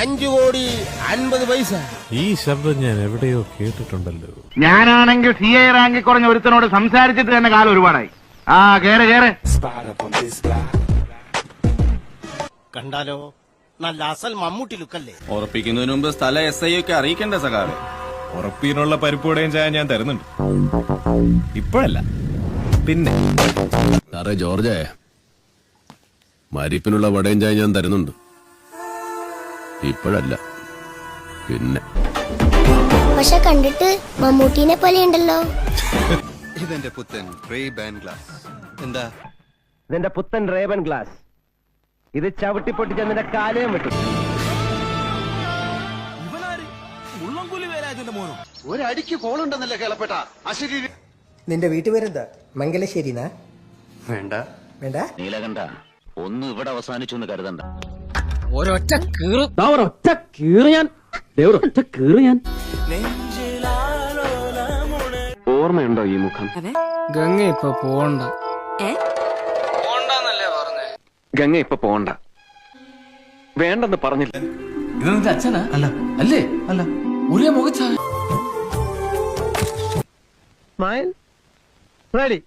അഞ്ചു കോടി അൻപത് പൈസ. ഈ ശബ്ദം ഞാൻ എവിടെയോ കേട്ടിട്ടുണ്ടല്ലോ. ഞാനാണെങ്കിൽ സി ഐ റാങ്കിൽ കുറഞ്ഞ ഒരുത്തനോട് സംസാരിച്ചിട്ട് തന്നെ കാലം ഒരുപാടായി. ആ കേറെ കേറെ. കണ്ടാലോ? നല്ല അസൽ മമ്മൂട്ടി ലുക്കല്ലേ? ഉറപ്പിക്കുന്നതിന് മുമ്പ് സ്ഥല എസ് ഐ ഒക്കെ അറിയിക്കണ്ടേ സഖാവെ? ഉറപ്പിനുള്ള പരിപ്പുവടയും ചായ ഞാൻ തരുന്നുണ്ട്. ഇപ്പോഴല്ല. പിന്നെ. സാറേ ജോർജേ. മരിപ്പിനുള്ള വടയും ചായ ഞാൻ തരുന്നുണ്ട്. ഇപ്പോഴല്ല. പിന്നെ. പക്ഷെ കണ്ടിട്ട് മമ്മൂട്ടീനെ പോലെ ഉണ്ടല്ലോ. ഇതെന്റെ പുത്തൻ റേ ബാൻ ഗ്ലാസ്. എന്താ? ഇതെന്റെ പുത്തൻ റേബൻ ഗ്ലാസ്. ഇത് ചവിട്ടി പൊട്ടിച്ച് നിന്റെ കാലയും വിട്ടു. ഒരടിക്ക് കോളുണ്ടെന്നല്ലേ കേളപ്പെട്ട. അശരീരി നിന്റെ വീട്ടുപേരെന്താ? മംഗലശ്ശേരിനാ വേണ്ട. വേണ്ട? നീലകണ്ഠ ഒന്ന് ഇവിടെ അവസാനിച്ചു എന്ന് കരുതണ്ട. ഓർമ്മയുണ്ടോ ഈ മുഖം? ഗംഗ ഇപ്പൊ പോണ്ട. ഗംഗ ഇപ്പൊ പോണ്ട. വേണ്ടെന്ന് പറഞ്ഞില്ല. ഇത് നിന്റെ അച്ഛനാ? അല്ല. അല്ലേ? അല്ല. ഒരേ മുഖ റെഡി